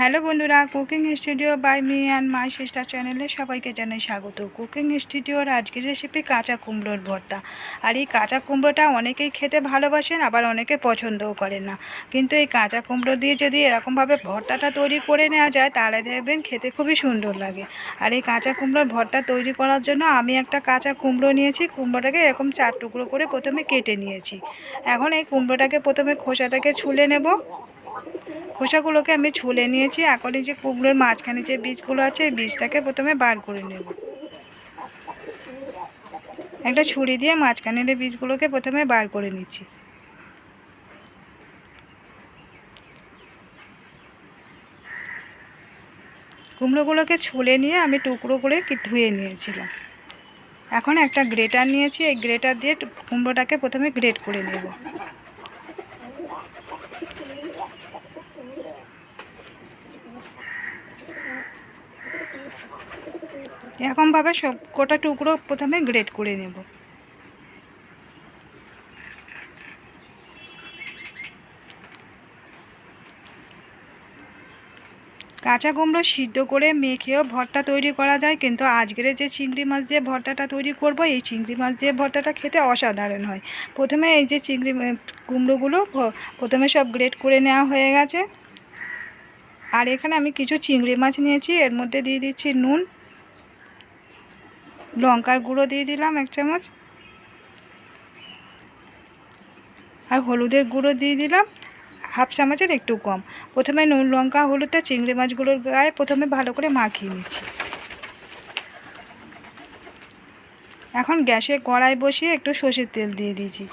Hello বন্ধুরা, cooking studio by me and my sister চ্যানেলে সবাইকে জানাই স্বাগত। কুকিং স্টুডিওর আজকের রেসিপি কাঁচা কুমড়োর ভর্তা। আর এই কাঁচা কুমড়োটা অনেকেই খেতে ভালোবাসেন, আবার অনেকে পছন্দও করেন না। কিন্তু এই কাঁচা কুমড়ো দিয়ে যদি এরকমভাবে ভর্তাটা তৈরি করে নেওয়া যায়, তাহলে দেখবেন খেতে খুবই সুন্দর লাগে। আর এই কাঁচা কুমড়োর ভর্তা তৈরি করার জন্য আমি একটা কাঁচা কুমড়ো নিয়েছি, কুমড়োটাকে এরকম চার টুকরো করে প্রথমে কেটে নিয়েছি। এখন এই কুমড়োটাকে প্রথমে খোসাটাকে ছুলে নেব। খোসাগুলোকে আমি ছুলে নিয়েছি। এখন এই যে কুমড়োর মাঝখানে যে বীজগুলো আছে, এই বীজটাকে প্রথমে বার করে নেব। একটা ছুরি দিয়ে মাঝখানের বীজগুলোকে প্রথমে বার করে নিচ্ছি। কুমড়োগুলোকে ছুলে নিয়ে আমি টুকরো করে ধুয়ে নিয়েছিলাম। এখন একটা গ্রেটার নিয়েছি। এই গ্রেটার দিয়ে কুমড়োটাকে প্রথমে গ্রেট করে নেব। এরকমভাবে সব কটা টুকরো প্রথমে গ্রেড করে নেব। কাঁচা কুমড়ো সিদ্ধ করে মেখেও ভর্তা তৈরি করা যায়, কিন্তু আজকের যে চিংড়ি মাছ দিয়ে ভর্তাটা তৈরি করব, এই চিংড়ি মাছ দিয়ে ভর্তাটা খেতে অসাধারণ হয়। প্রথমে এই যে চিংড়ি কুমড়োগুলো প্রথমে সব গ্রেড করে নেওয়া হয়ে গেছে। আর এখানে আমি কিছু চিংড়ি মাছ নিয়েছি, এর মধ্যে দিয়ে দিচ্ছি নুন লঙ্কার গুঁড়ো দিয়ে দিলাম এক চামচ। আর হলুদের গুঁড়ো দিয়ে দিলাম হাফ চামচের একটু কম। প্রথমে নুন, লঙ্কা হলুদটা চিংড়ি মাছগুলোর গায়ে প্রথমে ভালো করে মাখিয়ে নিচ্ছি। এখন গ্যাসে কড়াই বসিয়ে একটু সর্ষের তেল দিয়ে দিয়েছি।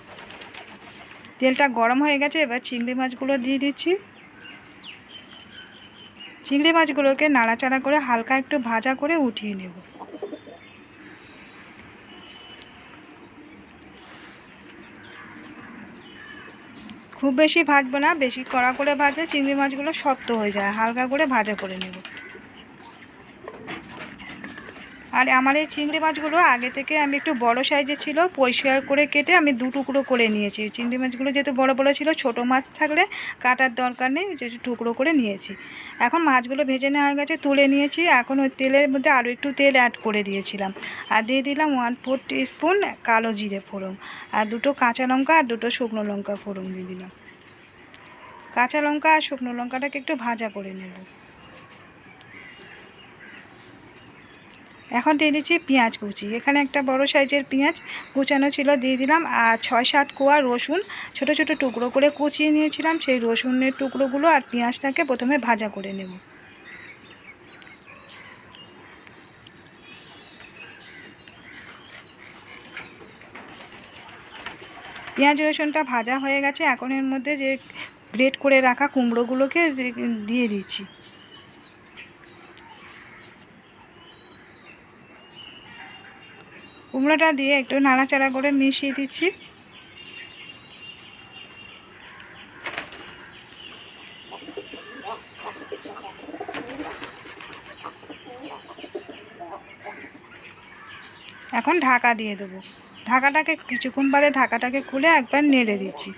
তেলটা গরম হয়ে গেছে, এবার চিংড়ি মাছগুলো দিয়ে দিচ্ছি। চিংড়ি মাছগুলোকে নাড়াচাড়া করে হালকা একটু ভাজা করে উঠিয়ে নেব। খুব বেশি ভাজবো না, বেশি কড়া করে ভাজলে চিংড়ি মাছগুলো শক্ত হয়ে যায়, হালকা করে ভাজা করে নেব। আর আমার এই চিংড়ি মাছগুলো আগে থেকে আমি একটু বড় সাইজে ছিল, পরিষ্কার করে কেটে আমি দু টুকরো করে নিয়েছি। চিংড়ি মাছগুলো যেহেতু বড় বড় ছিল, ছোট মাছ থাকলে কাটার দরকার নেই টুকরো করে নিয়েছি। এখন মাছগুলো ভেজে নেওয়া হয়ে গেছে, তুলে নিয়েছি। এখন ওই তেলের মধ্যে আরও একটু তেল অ্যাড করে দিয়েছিলাম। আর দিয়ে দিলাম ওয়ান ফোর স্পুন কালো জিরে ফোড়ন। আর দুটো কাঁচা লঙ্কা আর দুটো শুকনো লঙ্কা ফোড়ন দিয়ে দিলাম। কাঁচা লঙ্কা আর শুকনো লঙ্কাটাকে একটু ভাজা করে নেব। এখন দিয়ে দিচ্ছি পেঁয়াজ কুচি। এখানে একটা বড় সাইজের পেঁয়াজ কুচানো ছিল, দিয়ে দিলাম। আর ছয় সাত কোয়া রসুন, ছোট ছোট টুকরো করে কুচিয়ে নিয়েছিলাম। সেই রসুনের টুকরোগুলো আর পেঁয়াজটাকে প্রথমে ভাজা করে নেব। পেঁয়াজ রসুনটা ভাজা হয়ে গেছে। এখন এর মধ্যে যে গ্রেট করে রাখা কুমড়োগুলোকে দিয়ে দিচ্ছি। কুমড়োটা দিয়ে একটু নাড়াচাড়া করে মিশিয়ে দিচ্ছি। এখন ঢাকা দিয়ে দেবো। ঢাকাটাকে কিছুক্ষণ বাদে ঢাকাটাকে খুলে একবার নেড়ে দিচ্ছি।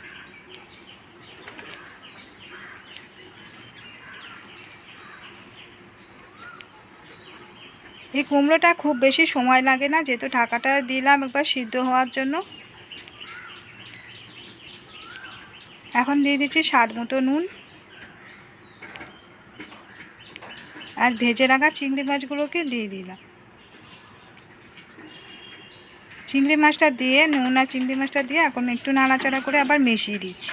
এই কুমড়োটা খুব বেশি সময় লাগে না, যেহেতু ঢাকাটা দিলাম একবার সিদ্ধ হওয়ার জন্য। এখন দিয়ে দিচ্ছি স্বাদ মতো নুন। আর ভেজে রাখা চিংড়ি মাছগুলোকে দিয়ে দিলাম। চিংড়ি মাছটা দিয়ে, নুন আর চিংড়ি মাছটা দিয়ে এখন একটু নাড়াচাড়া করে আবার মিশিয়ে দিচ্ছি।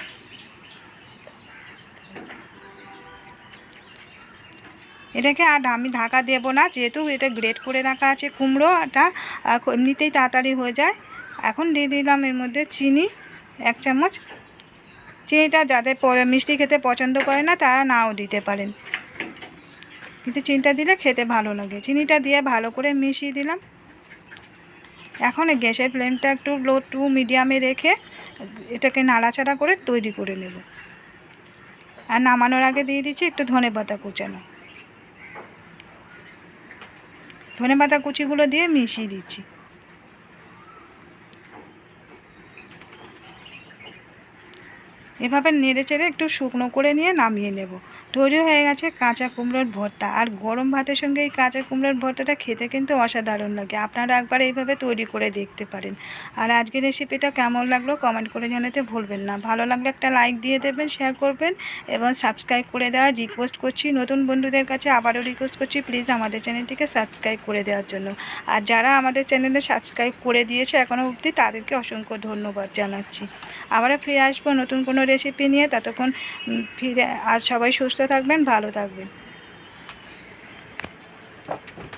এটাকে আর আমি ঢাকা দেবো না, যেহেতু এটা গ্রেট করে রাখা আছে কুমড়োটা আর এমনিতেই তাড়াতাড়ি হয়ে যায়। এখন দিয়ে দিলাম এর মধ্যে চিনি, এক চামচ। চিনিটা যাদের মিষ্টি খেতে পছন্দ করে না, তারা নাও দিতে পারেন। কিন্তু চিনিটা দিলে খেতে ভালো লাগে। চিনিটা দিয়ে ভালো করে মিশিয়ে দিলাম। এখন গ্যাসের ফ্লেমটা একটু লো টু মিডিয়ামে রেখে এটাকে নাড়াচাড়া করে তৈরি করে নেব। আর নামানোর আগে দিয়ে দিচ্ছি একটু ধনে পাতা কুচানো। ধনে পাতা কুচিগুলো দিয়ে মিশিয়ে দিচ্ছি। এভাবে নেড়ে চেড়ে একটু শুকনো করে নিয়ে নামিয়ে নেব। তৈরি হয়ে গেছে কাঁচা কুমড়োর ভর্তা। আর গরম ভাতের সঙ্গে এই কাঁচা কুমড়োর ভর্তাটা খেতে কিন্তু অসাধারণ লাগে। আপনারা একবার এইভাবে তৈরি করে দেখতে পারেন। আর আজকের রেসিপিটা কেমন লাগল কমেন্ট করে জানাতে ভুলবেন না। ভালো লাগলে একটা লাইক দিয়ে দেবেন, শেয়ার করবেন এবং সাবস্ক্রাইব করে দেওয়ার রিকোয়েস্ট করছি। নতুন বন্ধুদের কাছে আবারও রিকোয়েস্ট করছি প্লিজ আমাদের চ্যানেলটিকে সাবস্ক্রাইব করে দেওয়ার জন্য। আর যারা আমাদের চ্যানেলে সাবস্ক্রাইব করে দিয়েছে এখনও অবধি তাদেরকে অসংখ্য ধন্যবাদ জানাচ্ছি। আবারও ফিরে আসব নতুন কোনো রেসিপি নিয়ে। ততক্ষণ ফিরে আর সবাই থাকবেন ভালো থাকবেন।